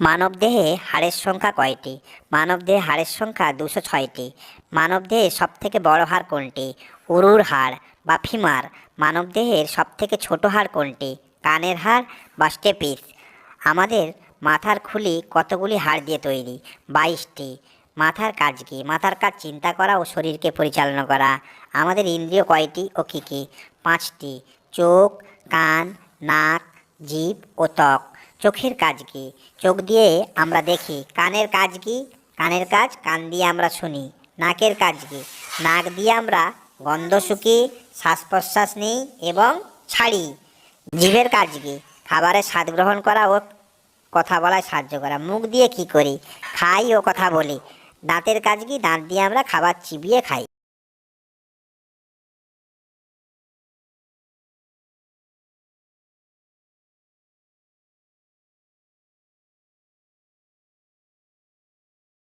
মানবদেহে হাড়ের সংখ্যা কয়টি? মানবদেহে হাড়ের সংখ্যা দুশো ছয়টি। মানবদেহে সবথেকে বড় হাড় কোনটি? উরুর হাড় বা ফিমার। মানবদেহের সবথেকে ছোট হাড় কোনটি? কানের হাড় বা স্টেপিস। আমাদের মাথার খুলি কতগুলি হাড় দিয়ে তৈরি? বাইশটি। মাথার কাজ কি? মাথার কাজ চিন্তা করা ও শরীরকে পরিচালনা করা। আমাদের ইন্দ্রিয় কয়টি ও কী কী? পাঁচটি। চোখ, কান, নাক, জিভ ও ত্বক। চোখের কাজ কি? চোখ দিয়ে আমরা দেখি। কানের কাজ কি? কানের কাজ কান দিয়ে আমরা শুনি। নাকের কাজ কি? নাক দিয়ে আমরা গন্ধ শুকি শ্বাস প্রশ্বাস নিই এবং ছাড়ি। জিভের কাজ কি? খাবারের স্বাদ গ্রহণ করা ও কথা বলায় সাহায্য করা। মুখ দিয়ে কি করি? খাই ও কথা বলি। দাঁতের কাজ কি? দাঁত দিয়ে আমরা খাবার চিবিয়ে খাই।